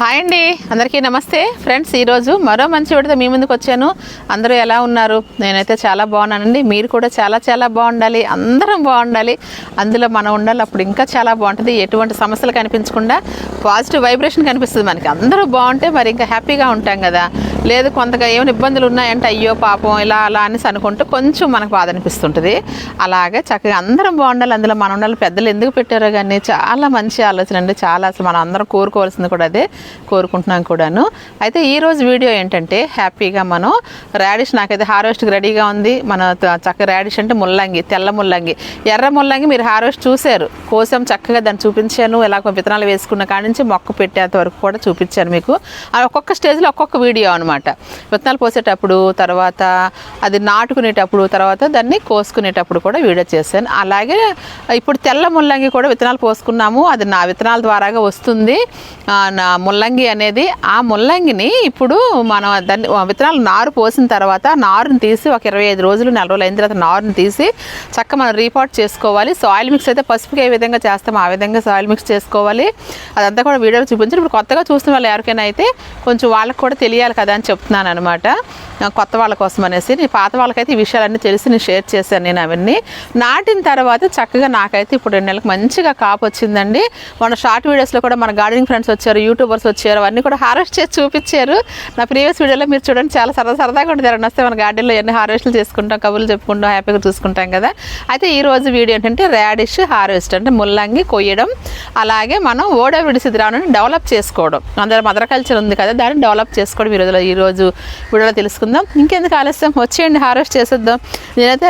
Hi అండి. అందరికీ నమస్తే. ఫ్రెండ్స్ ఈరోజు మరో మంచి విడత మీ ముందుకు వచ్చాను. అందరూ ఎలా ఉన్నారు? నేనైతే చాలా బాగున్నానండి. మీరు కూడా చాలా చాలా బాగుండాలి. అందరం బాగుండాలి. అందులో మనం ఉండాలి. అప్పుడు ఇంకా చాలా బాగుంటుంది. ఎటువంటి సమస్యలు కనిపించకుండా పాజిటివ్ వైబ్రేషన్ కనిపిస్తుంది మనకి. అందరూ బాగుంటే మరి ఇంకా హ్యాపీగా ఉంటాం కదా. లేదు కొంతగా ఏమైనా ఇబ్బందులు ఉన్నాయంటే అయ్యో పాపం ఇలా అలా అనేసి అనుకుంటూ కొంచెం మనకు బాధ అనిపిస్తుంటుంది. అలాగే చక్కగా అందరం బాగుండాలి. అందులో మనం ఉండాలి. పెద్దలు ఎందుకు పెట్టారో కానీ చాలా మంచి ఆలోచన అండి. చాలా అసలు మనం అందరం కోరుకోవాల్సింది కూడా అదే. కోరుకుంటున్నాం కూడాను. అయితే ఈరోజు వీడియో ఏంటంటే హ్యాపీగా మనం రాడిష్ నాకైతే హార్వెస్ట్కి రెడీగా ఉంది. మన చక్క రాడిష్ అంటే ముల్లంగి తెల్ల ముల్లంగి. ఎర్ర ముల్లంగి మీరు హార్వెస్ట్ చూశారు. కోసం చక్కగా దాన్ని చూపించాను. ఎలా విత్తనాలు వేసుకున్న కాడి నుంచి మొక్క పెట్టేంత వరకు కూడా చూపించాను మీకు. అది ఒక్కొక్క స్టేజ్లో ఒక్కొక్క వీడియో అనమాట విత్తనాలు పోసేటప్పుడు తర్వాత అది నాటుకునేటప్పుడు తర్వాత దాన్ని కోసుకునేటప్పుడు కూడా వీడియో చేశాను. అలాగే ఇప్పుడు తెల్ల ముల్లంగి కూడా విత్తనాలు పోసుకున్నాము. అది నా విత్తనాల ద్వారాగా వస్తుంది. నా ముల్లంగి అనేది ఆ ముల్లంగిని ఇప్పుడు మనం దాన్ని విత్తనాలు నారు పోసిన తర్వాత నారుని తీసి ఒక ఇరవై ఐదు రోజులు నెల రోజులు అయిన తర్వాత నారుని తీసి చక్క మనం రీపాట్ చేసుకోవాలి. సాయిల్ మిక్స్ అయితే పసుపుకి ఏ విధంగా చేస్తాం ఆ విధంగా సాయిల్ మిక్స్ చేసుకోవాలి. అదంతా కూడా వీడియోలో చూపించారు ఇప్పుడు కొత్తగా చూస్తున్న వాళ్ళు ఎవరికైనా అయితే కొంచెం వాళ్ళకి కూడా తెలియాలి కదా అని చెప్తున్నాను అనమాట కొత్త వాళ్ళ కోసం అనేసి నీ పాత వాళ్ళకైతే ఈ విషయాలన్నీ తెలిసి నేను షేర్ చేశాను నేను అవన్నీ. నాటిన తర్వాత చక్కగా నాకైతే ఇప్పుడు రెండు నెలలకు మంచిగా కాపు వచ్చిందండి. మన షార్ట్ వీడియోస్లో కూడా మన గార్డెనింగ్ ఫ్రెండ్స్ వచ్చారు యూట్యూబర్స్ వచ్చారు అవన్నీ కూడా హార్వెస్ట్ చేసి చూపించారు. నా ప్రీవియస్ వీడియోలో మీరు చూడండి చాలా సరదా సరదాగా ఉంటుంది ఎవరైనా వస్తే మన గార్డెన్లో ఎన్ని హార్వెస్ట్లు చేసుకుంటాం కబుర్లు చెప్పుకుంటాం హ్యాపీగా చూసుకుంటాం కదా. అయితే ఈ రోజు వీడియో ఏంటంటే ర్యాడిష్ హార్వెస్ట్ అంటే ముల్లంగి కొయ్యడం అలాగే మనం ఓడో విడిసి డెవలప్ చేసుకోవడం. అందరూ మదర్ కల్చర్ ఉంది కదా దాన్ని డెవలప్ చేసుకోవడం ఈ రోజులో ఈ రోజు వీడియోలో తెలుసుకుందాం. ఇంకెందుకు ఆలస్యం? వచ్చేయండి హార్వెస్ట్ చేసేద్దాం. నేనైతే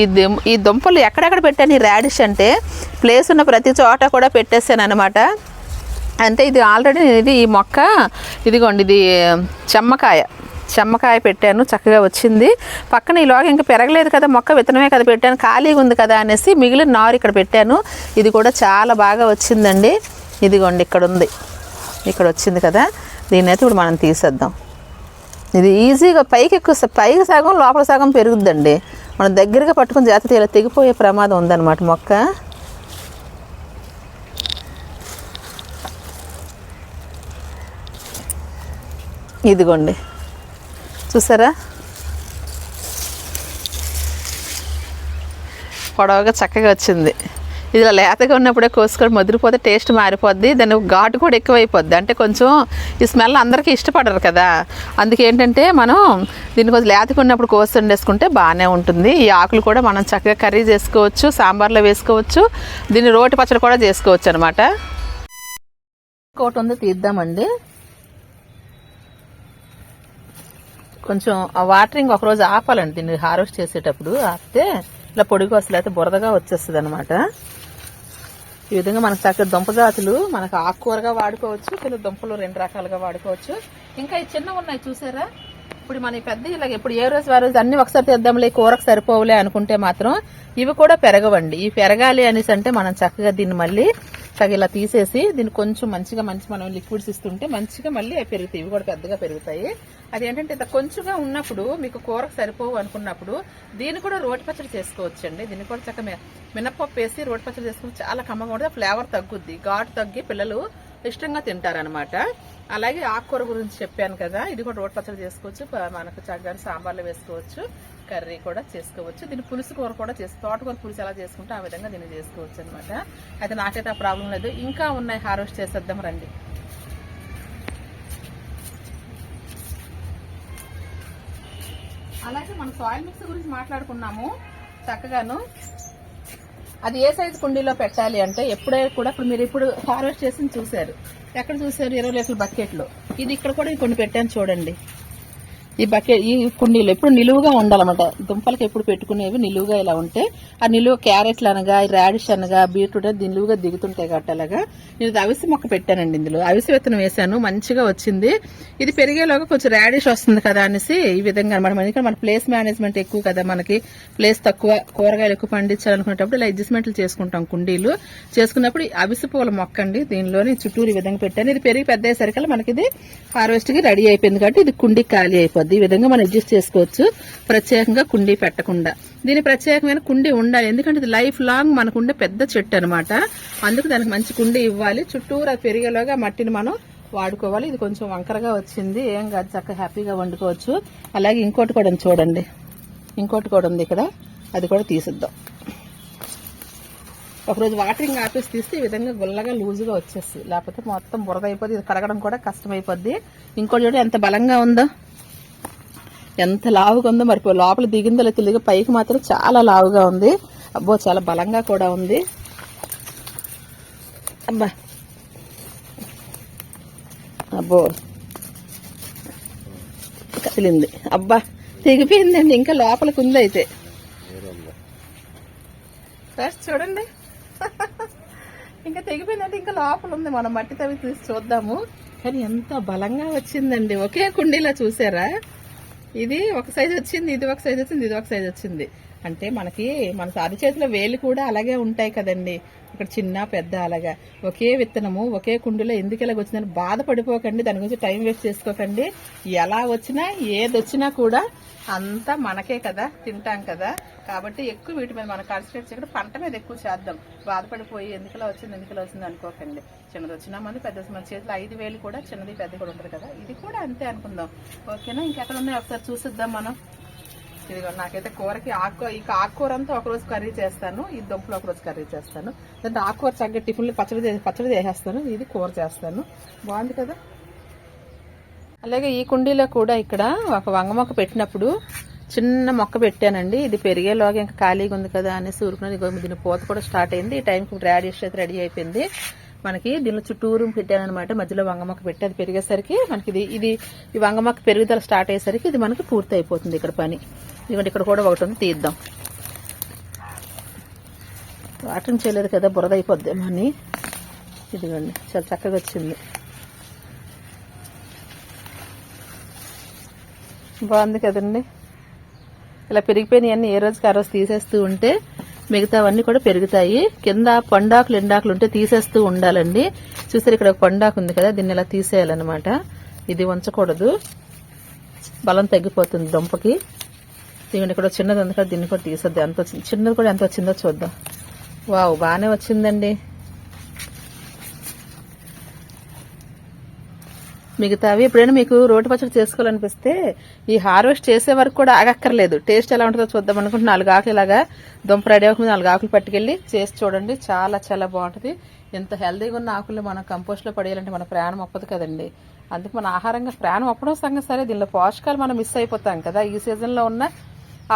ఈ ఈ దుంపలు ఎక్కడెక్కడ పెట్టాను? ఈ రాడిష్ అంటే ప్లేస్ ఉన్న ప్రతి చోట కూడా పెట్టేసాను అనమాట అంటే ఇది ఆల్రెడీ ఇది ఈ మొక్క ఇదిగోండి ఇది చెమ్మకాయ. చెమ్మకాయ పెట్టాను చక్కగా వచ్చింది. పక్కన ఈలోగా ఇంకా పెరగలేదు కదా మొక్క విత్తనమే కదా పెట్టాను ఖాళీగా ఉంది కదా అనేసి మిగిలిన నారు ఇక్కడ పెట్టాను. ఇది కూడా చాలా బాగా వచ్చిందండి. ఇదిగోండి ఇక్కడ ఉంది. ఇక్కడ వచ్చింది కదా. దీన్ని అయితే ఇప్పుడు మనం తీసేద్దాం. ఇది ఈజీగా పైకి ఎక్కువ పైకి సగం లోపల సగం పెరుగుద్దండి. మనం దగ్గరగా పట్టుకుని జాగ్రత్త ఇలా తెగిపోయే ప్రమాదం ఉందన్నమాట మొక్క. ఇదిగోండి. చూసారా? పొడవగా చక్కగా వచ్చింది. ఇలా లేతగా ఉన్నప్పుడే కోసుకొని ముదిరిపోతే టేస్ట్ మారిపోద్ది దాని ఘాటు కూడా ఎక్కువైపోద్ది. అంటే కొంచెం ఈ స్మెల్ అందరికీ ఇష్టపడరు కదా. అందుకేంటంటే మనం దీన్ని కొంచెం లేతగా ఉన్నప్పుడు కోసి వేసుకుంటే బాగానే ఉంటుంది. ఈ ఆకులు కూడా మనం చక్కగా కర్రీ చేసుకోవచ్చు సాంబార్లో వేసుకోవచ్చు దీన్ని రోటి పచ్చడి కూడా చేసుకోవచ్చు అనమాట ఇంకోటి ఉంది తీద్దామండి. కొంచెం వాటరింగ్ ఒకరోజు ఆపాలండి దీన్ని హార్వెస్ట్ చేసేటప్పుడు ఆపితే ఇలా పొడిగా వస్తుంది అయితే బురదగా వచ్చేస్తుంది అనమాట ఈ విధంగా మనకు చక్కగా దుంప జాతులు మనకు ఆకుకూరగా వాడుకోవచ్చు కొన్ని దుంపలు రెండు రకాలుగా వాడుకోవచ్చు. ఇంకా ఈ చిన్న ఉన్నాయి చూసారా? ఇప్పుడు మన పెద్ద ఇలాగ ఇప్పుడు ఏ రోజు ఆ రోజు అన్ని ఒకసారి తెద్దాంలే కూరకు సరిపోవులే అనుకుంటే మాత్రం ఇవి కూడా పెరగవండి. ఇవి పెరగాలి అనేసి అంటే మనం చక్కగా దీన్ని మళ్ళీ చక్కగా ఇలా తీసేసి దీన్ని కొంచెం మంచిగా మంచి మనం లిక్విడ్స్ ఇస్తుంటే మంచిగా మళ్ళీ అవి పెరుగుతాయి. ఇవి కూడా పెద్దగా పెరుగుతాయి. అదేంటంటే ఇంత కొంచెంగా ఉన్నప్పుడు మీకు కూరకు సరిపోవు అనుకున్నప్పుడు దీన్ని కూడా రోటి పచ్చడి చేసుకోవచ్చండి. దీన్ని కూడా చక్కగా మినప్పప్పు వేసి రోటి పచ్చడి చేసుకుని చాలా కమ్మగా ఉంటుంది. ఫ్లేవర్ తగ్గుద్ది. ఘాటు తగ్గి పిల్లలు ఇష్టంగా తింటారనమాట అలాగే ఆకుకూర గురించి చెప్పాను కదా ఇది కూడా రోడ్ పచ్చడి చేసుకోవచ్చు మనకు చక్కగా సాంబార్లో వేసుకోవచ్చు కర్రీ కూడా చేసుకోవచ్చు. దీన్ని పులుసు కూర కూడా చేసి తోటకూర పులుసు ఎలా చేసుకుంటే ఆ విధంగా దీన్ని చేసుకోవచ్చు అనమాట అయితే నాకైతే ఆ ప్రాబ్లం లేదు. ఇంకా ఉన్నాయి హార్వెస్ట్ చేసేద్దాం రండి. అలాగే మనం సాయిల్ మిక్స్ గురించి మాట్లాడుకున్నాము చక్కగాను. అది ఏ సైజు కుండీలో పెట్టాలి అంటే ఎప్పుడే కూడా ఇప్పుడు మీరు ఇప్పుడు హార్వెస్ట్ చేసి చూశారు. ఎక్కడ చూశారు? ఇరవై లీటర్ల బకెట్లో ఇది ఇక్కడ కూడా కొన్ని పెట్టాను చూడండి. ఈ బకెట్ ఈ కుండీలు ఎప్పుడు నిలువుగా ఉండాలన్నమాట. దుంపలకి ఎప్పుడు పెట్టుకునేవి నిలువుగా ఇలా ఉంటే ఆ నిలువ క్యారెట్లు అనగా రాడిష్ అనగా బీట్రూట్ అది నిలువుగా దిగుతుంటాయి కాబట్టి అలాగా. నేను ఇది అవిసి మొక్క పెట్టానండి ఇందులో. అవిసి విత్తనం వేసాను మంచిగా వచ్చింది. ఇది పెరిగేలోగా కొంచెం రాడిష్ వస్తుంది కదా అనేసి ఈ విధంగా అనమాట ఎందుకంటే మన ప్లేస్ మేనేజ్మెంట్ ఎక్కువ కదా మనకి. ప్లేస్ తక్కువ కూరగాయలు ఎక్కువ పండించాలనుకునేటప్పుడు ఇలా అడ్జస్ట్మెంట్లు చేసుకుంటాం కుండీలు. చేసుకున్నప్పుడు ఈ అవిసి పూల మొక్క అండి. దీనిలోని చుట్టూరు ఈ విధంగా పెట్టాను. ఇది పెరిగి పెద్ద అయ్యేసరికి మనకి ఇది హార్వెస్ట్కి రెడీ అయిపోయింది కాబట్టి ఇది కుండీ ఖాళీ అయిపోద్ది ఈ విధంగా మనం అడ్జస్ట్ చేసుకోవచ్చు. ప్రత్యేకంగా కుండీ పెట్టకుండా. దీని ప్రత్యేకమైన కుండీ ఉండాలి. ఎందుకంటే ఇది లైఫ్ లాంగ్ మనకు ఉండే పెద్ద చెట్టు అనమాట అందుకు దానికి మంచి కుండీ ఇవ్వాలి. చుట్టూరా పెరిగేలోగా మట్టిని మనం వాడుకోవాలి. ఇది కొంచెం వంకరగా వచ్చింది. ఏం కాదు చక్కగా హ్యాపీగా వండుకోవచ్చు. అలాగే ఇంకోటి కూడా ఉంది చూడండి. ఇంకోటి కూడా ఉంది ఇక్కడ. అది కూడా తీసిద్దాం. ఒకరోజు వాటరింగ్ ఆపేసి తీస్తే ఈ విధంగా గుల్లగా లూజుగా వచ్చేస్తుంది. లేకపోతే మొత్తం బురద అయిపోద్ది. ఇది కడగడం కూడా కష్టమైపోద్ది. ఇంకోటి చూడ ఎంత బలంగా ఉందో. ఎంత లావుగా ఉందో మరి లోపల దిగిందో తెలియదు పైకి మాత్రం చాలా లావుగా ఉంది. అబ్బో చాలా బలంగా కూడా ఉంది. అబ్బా. అబ్బో. కదిలింది. అబ్బా తెగిపోయిందండి ఇంకా లోపలికి ఉంది అయితే. చూడండి. ఇంకా తెగిపోయిందంటే ఇంకా లోపల ఉంది. మనం మట్టి తవ్వి తీసి చూద్దాము. కానీ ఎంత బలంగా వచ్చిందండి. ఒకే కుండీలో చూసారా? ఇది ఒక సైజ్ వచ్చింది ఇది ఒక సైజ్ వచ్చింది ఇది ఒక సైజ్ వచ్చింది. అంటే మనకి మన అరిచేతిలో వేలు కూడా అలాగే ఉంటాయి కదండి. ఇక్కడ చిన్న పెద్ద అలాగా. ఒకే విత్తనము ఒకే కుండీలో ఎందుకు ఇలాగ వచ్చిందని బాధపడిపోకండి. దాని గురించి టైం వేస్ట్ చేసుకోకండి. ఎలా వచ్చినా ఏది వచ్చినా కూడా అంతా మనకే కదా తింటాం కదా. కాబట్టి ఎక్కువ వీటి మీద మనం కాన్సన్ట్రేట్ చేయకుండా పంట మీద ఎక్కువ చేద్దాం. బాధపడిపోయి ఎందుకలా వచ్చింది ఎందుకలా వచ్చింది అనుకోకండి. చిన్నది వచ్చినా మంది పెద్ద మన చేతిలో ఐదు వేలు కూడా చిన్నది పెద్ద కూడా ఉంటుంది కదా. ఇది కూడా అంతే అనుకుందాం. ఓకేనా? ఇంకెక్కడ ఉన్నాయి? ఒకసారి చూసిద్దాం మనం. ఇదిగో నాకైతే కూరకి ఆకు ఈ ఆకుకూర అంతా ఒకరోజు కర్రీ చేస్తాను ఈ దుంపలు ఒకరోజు కర్రీ చేస్తాను. దాంట్లో ఆకుకూర చక్కగా టిఫిన్లు పచ్చడి పచ్చడి చేసేస్తాను ఇది కూర చేస్తాను. బాగుంది కదా? అలాగే ఈ కుండీలో కూడా ఇక్కడ ఒక వంగ మొక్క పెట్టినప్పుడు చిన్న మొక్క పెట్టానండి. ఇది పెరిగేలోగా ఇంకా ఖాళీగా ఉంది కదా అనేసి ఊరుకున్నది దీని పూత కూడా స్టార్ట్ అయింది. ఈ టైంకి రాడిష్ అయితే రెడీ అయిపోయింది. మనకి దీనిలో చుట్టూరు పెట్టానమాట మధ్యలో వంగమొక్క పెట్టి అది పెరిగేసరికి మనకి ఇది ఇది ఈ వంగమొక్క పెరుగుదల స్టార్ట్ అయ్యేసరికి ఇది మనకి పూర్తి అయిపోతుంది ఇక్కడ పని. ఇదిగోండి ఇక్కడ కూడా ఒకటి ఉంది తీద్దాం. వాటరింగ్ చేయలేదు కదా బురద అయిపోద్దేమని ఇదిగోండి చాలా చక్కగా వచ్చింది. బాగుంది కదండి. ఇలా పెరిగిపోయినవన్నీ ఏ రోజుకి ఆ రోజు తీసేస్తూ ఉంటే మిగతావన్నీ కూడా పెరుగుతాయి. కింద పండాకులు ఎండాకులు ఉంటే తీసేస్తూ ఉండాలండి. చూసారు ఇక్కడ ఒక పండాకు ఉంది కదా దీన్ని ఇలా తీసేయాలన్నమాట. ఇది ఉంచకూడదు బలం తగ్గిపోతుంది దుంపకి. దీని ఇక్కడ చిన్నది ఉంది కదా దీన్ని కూడా తీసేద్దాం. ఎంత వచ్చింది చిన్నది కూడా ఎంత వచ్చిందో చూద్దాం. వావ్ బాగానే వచ్చిందండి. మిగతావి ఎప్పుడైనా మీకు రోటి పచ్చడి చేసుకోవాలనిపిస్తే ఈ హార్వెస్ట్ చేసే వరకు కూడా ఆగక్కర్లేదు. టేస్ట్ ఎలా ఉంటుందో చూద్దాం అనుకుంటే నాలుగు ఆకులు ఇలాగా దుంప రెడీ అవ్వకుండా నాలుగు ఆకులు పట్టుకెళ్ళి చేసి చూడండి. చాలా చాలా బాగుంటుంది. ఎంత హెల్దీగా ఉన్న ఆకులు మనం కంపోస్ట్లో పడేయాలంటే మన ప్రాణం ఒప్పదు కదండి. అందుకు మన ఆహారంగా ప్రాణం ఒప్పడం సంగతి సరే. దీనిలో పోషకాలు మనం మిస్ అయిపోతాం కదా. ఈ సీజన్లో ఉన్న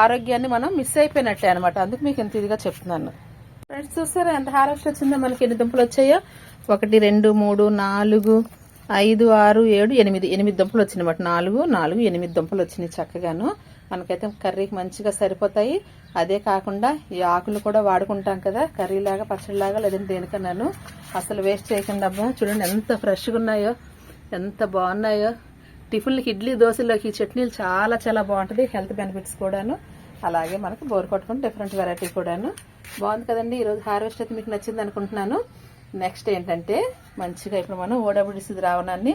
ఆరోగ్యాన్ని మనం మిస్ అయిపోయినట్టే అనమాట అందుకు మీకు ఎంత ఇదిగా చెప్తున్నాను. ఫ్రెండ్స్ చూసారా ఎంత హార్వెస్ట్ వచ్చిందో? మనకి ఎన్ని దుంపలు వచ్చాయో? ఒకటి రెండు మూడు నాలుగు ఐదు ఆరు ఏడు ఎనిమిది. ఎనిమిది దుంపలు వచ్చినాయి నాలుగు నాలుగు ఎనిమిది దుంపలు వచ్చినాయి చక్కగాను. మనకైతే కర్రీకి మంచిగా సరిపోతాయి. అదే కాకుండా ఈ ఆకులు కూడా వాడుకుంటాం కదా కర్రీలాగా పచ్చడిలాగా లేదంటే దేనికన్నాను. అసలు వేస్ట్ చేయకుండా అబ్బా. చూడండి ఎంత ఫ్రెష్గా ఉన్నాయో ఎంత బాగున్నాయో. టిఫిన్లకి ఇడ్లీ దోశలోకి ఈ చట్నీలు చాలా చాలా బాగుంటుంది. హెల్త్ బెనిఫిట్స్ కూడాను. అలాగే మనకు బోర్ కొట్టుకుని డిఫరెంట్ వెరైటీ కూడాను. బాగుంది కదండి. ఈరోజు హార్వెస్ట్ అయితే మీకు నచ్చింది అనుకుంటున్నాను. నెక్స్ట్ ఏంటంటే మంచిగా ఇప్పుడు మనం ఓడబ్ల్యూడిసి ద్రావణాన్ని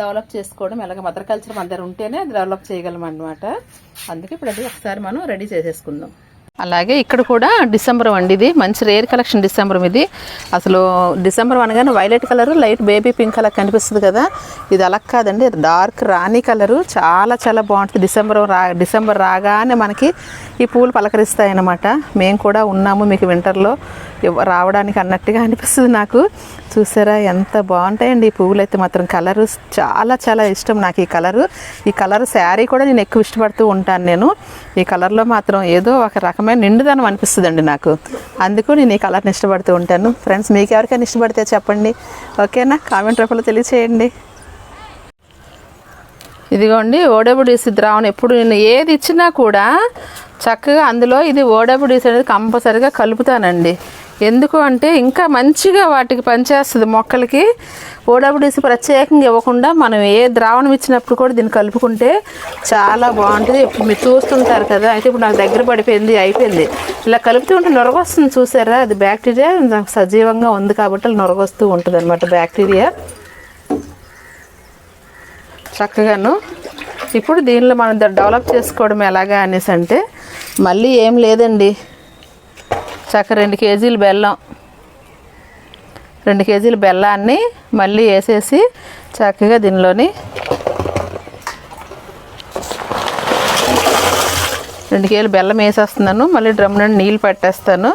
డెవలప్ చేసుకోవడం ఎలాగ మదర్ కల్చర్ మన దగ్గర ఉంటేనే డెవలప్ చేయగలం అనమాట అందుకే ఇప్పుడు అది ఒకసారి మనం రెడీ చేసేసుకుందాం. అలాగే ఇక్కడ కూడా డిసెంబర్ అండి ఇది. మంచి రేర్ కలెక్షన్ డిసెంబర్ ఇది. అసలు డిసెంబర్ అనగానే violet colour light baby pink colour కనిపిస్తుంది కదా. ఇది అలా కాదండి డార్క్ రాణి కలరు. చాలా చాలా బాగుంటుంది. డిసెంబర్ రా డిసెంబర్ రాగానే మనకి ఈ పూలు పలకరిస్తాయన్నమాట. మేము కూడా ఉన్నాము మీకు వింటర్లో. రావడానికి అన్నట్టుగా అనిపిస్తుంది నాకు. చూసారా ఎంత బాగుంటాయండి ఈ పువ్వులు అయితే మాత్రం. కలరు చాలా చాలా ఇష్టం నాకు ఈ కలరు. ఈ కలర్ శారీ కూడా నేను ఎక్కువ ఇష్టపడుతూ ఉంటాను నేను. ఈ కలర్లో మాత్రం ఏదో ఒక రకం రకమైన నిండుదనం అనిపిస్తుందండి నాకు. అందుకు నేను ఈ కలర్ని ఇష్టపడుతూ ఉంటాను. ఫ్రెండ్స్ మీకు ఎవరికైనా ఇష్టపడితే చెప్పండి. ఓకేనా? కామెంట్ రూపంలో తెలియచేయండి. ఇదిగోండి ఓడబ్ల్యూడిసి ద్రావణం. ఎప్పుడు నేను ఏది ఇచ్చినా కూడా చక్కగా అందులో ఇది ఓడబ్ల్యూడిసి అనేది కంపల్సరిగా కలుపుతానండి. ఎందుకు అంటే ఇంకా మంచిగా వాటికి పనిచేస్తుంది మొక్కలకి. ఓడబుడిసి ప్రత్యేకంగా ఇవ్వకుండా మనం ఏ ద్రావణం ఇచ్చినప్పుడు కూడా దీన్ని కలుపుకుంటే చాలా బాగుంటుంది. ఇప్పుడు మీరు చూస్తుంటారు కదా అయితే ఇప్పుడు నాకు దగ్గర పడిపోయింది అయిపోయింది. ఇలా కలుపుతూ ఉంటే నొరగొస్తుంది చూసారా? అది బ్యాక్టీరియా నాకు సజీవంగా ఉంది కాబట్టి అలా నొరగొస్తూ ఉంటుంది అనమాట బ్యాక్టీరియా. చక్కగాను. ఇప్పుడు దీనిలో మనం డెవలప్ చేసుకోవడం ఎలాగా అనేసి అంటే మళ్ళీ ఏం లేదండి. చక్క రెండు కేజీలు బెల్లం. రెండు కేజీల బెల్లాన్ని మళ్ళీ వేసేసి చక్కగా దీనిలోని రెండు కేజీలు బెల్లం వేసేస్తున్నాను. మళ్ళీ డ్రమ్ నుండి నీళ్ళు పట్టేస్తాను.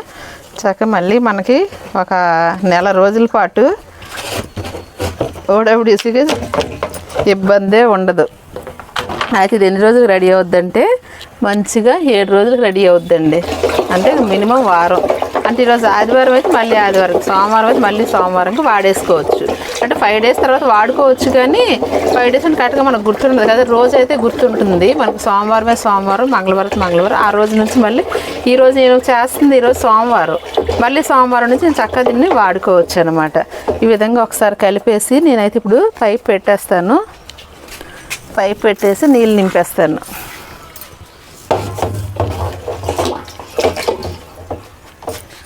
చక్కగా మళ్ళీ మనకి ఒక నెల రోజుల పాటు ఓడబడిసిగా ఇబ్బందే ఉండదు. అయితే ఇది ఎన్ని రోజులకు రెడీ అవుద్దంటే మంచిగా ఏడు రోజులకు రెడీ అవుద్దండి. అంటే మినిమం వారం. అంటే ఈరోజు ఆదివారం అయితే మళ్ళీ ఆదివారం సోమవారం అయితే మళ్ళీ సోమవారంకి వాడేసుకోవచ్చు. అంటే ఫైవ్ డేస్ తర్వాత వాడుకోవచ్చు కానీ ఫైవ్ డేస్ అని కరెక్ట్గా మనకు గుర్తుండదు కదా. రోజు అయితే గుర్తుంటుంది. మనకు సోమవారమే సోమవారం మంగళవారం మంగళవారం. ఆ రోజు నుంచి మళ్ళీ ఈ రోజు నేను చేస్తుంది ఈరోజు సోమవారం. మళ్ళీ సోమవారం నుంచి నేను చక్కగా దీన్ని వాడుకోవచ్చు అనమాట ఈ విధంగా ఒకసారి కలిపేసి నేనైతే ఇప్పుడు పైప్ పెట్టేస్తాను. పైప్ పెట్టేసి నీళ్ళు నింపేస్తాను.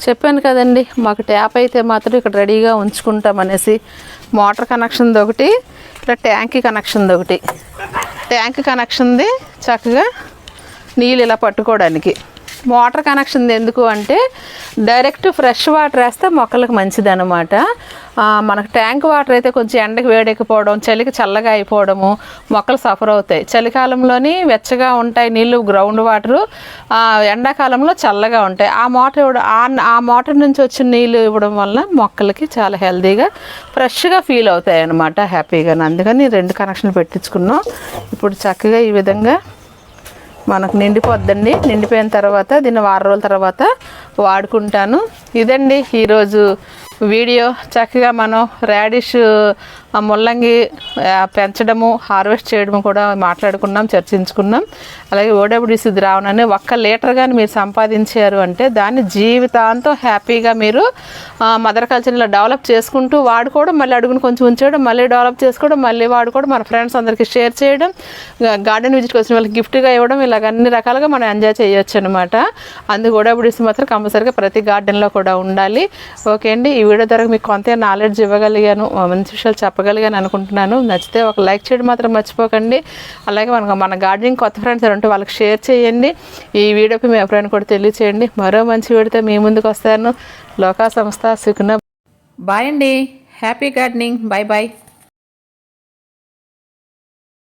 చెప్పాను కదండి మాకు ట్యాప్ అయితే మాత్రం ఇక్కడ రెడీగా ఉంచుకుంటాం అనేసి మోటార్ కనెక్షన్ది ఒకటి ఇట్లా ట్యాంక్ కనెక్షన్ది ఒకటి. ట్యాంక్ కనెక్షన్ది చక్కగా నీళ్ళు ఇలా పట్టుకోవడానికి. వాటర్ కనెక్షన్ ఎందుకు అంటే డైరెక్ట్ ఫ్రెష్ వాటర్ వేస్తే మొక్కలకు మంచిది అనమాట మనకు ట్యాంక్ వాటర్ అయితే కొంచెం ఎండకి వేడెక్కిపోవడం చలికి చల్లగా అయిపోవడము మొక్కలు సఫర్ అవుతాయి. చలికాలంలోని వెచ్చగా ఉంటాయి నీళ్ళు గ్రౌండ్ వాటరు ఎండాకాలంలో చల్లగా ఉంటాయి. ఆ మోటార్ ఇవ్వడం ఆ- ఆ మోటార్ నుంచి వచ్చిన నీళ్ళు ఇవ్వడం వల్ల మొక్కలకి చాలా హెల్తీగా ఫ్రెష్గా ఫీల్ అవుతాయి అనమాట హ్యాపీగా అందుకని రెండు కనెక్షన్లు పెట్టించుకున్నాం. ఇప్పుడు చక్కగా ఈ విధంగా మనకు నిండిపోద్దండి. నిండిపోయిన తర్వాత దీన్ని వారం రోజుల తర్వాత వాడుకుంటాను. ఇదండి ఈరోజు వీడియో చక్కగా మనం రాడిష్ ముల్లంగి పెంచడము హార్వెస్ట్ చేయడము కూడా మాట్లాడుకున్నాం చర్చించుకున్నాం. అలాగే ఓడబ్ల్యూసి ద్రావణాన్ని ఒక్క లీటర్ కానీ మీరు సంపాదించారు అంటే దాన్ని జీవితాంతం హ్యాపీగా మీరు మదర్ కల్చర్లో డెవలప్ చేసుకుంటూ వాడుకోవడం మళ్ళీ అడుగును కొంచెం ఉంచేయడం మళ్ళీ డెవలప్ చేసుకోవడం మళ్ళీ వాడుకోవడం మన ఫ్రెండ్స్ అందరికీ షేర్ చేయడం గార్డెన్ విజిట్కి వచ్చిన వాళ్ళకి గిఫ్ట్గా ఇవ్వడం ఇలాగ అన్ని రకాలుగా మనం ఎంజాయ్ చేయొచ్చు అనమాట అందుకు ఓడబ్ల్యూసి మాత్రం కంపల్సరీగా ప్రతి గార్డెన్లో కూడా ఉండాలి. ఓకే అండి ఈ వీడియో ద్వారా మీకు కొంత నాలెడ్జ్ ఇవ్వగలిగాను మంచి విషయాలు చెప్పగలిగాను అనుకుంటున్నాను. నచ్చితే ఒక లైక్ చేయడం మాత్రం మర్చిపోకండి. అలాగే మనకు మన గార్డెనింగ్ కొత్త ఫ్రెండ్స్ ఉంటే వాళ్ళకి షేర్ చేయండి. ఈ వీడియోకి మీ అభిప్రాయం కూడా తెలియచేయండి. మరో మంచి వీడియోతో మీ ముందుకు వస్తాను. లోకా సంస్థ సుఖన. బాయ్ అండి. Happy gardening bye bye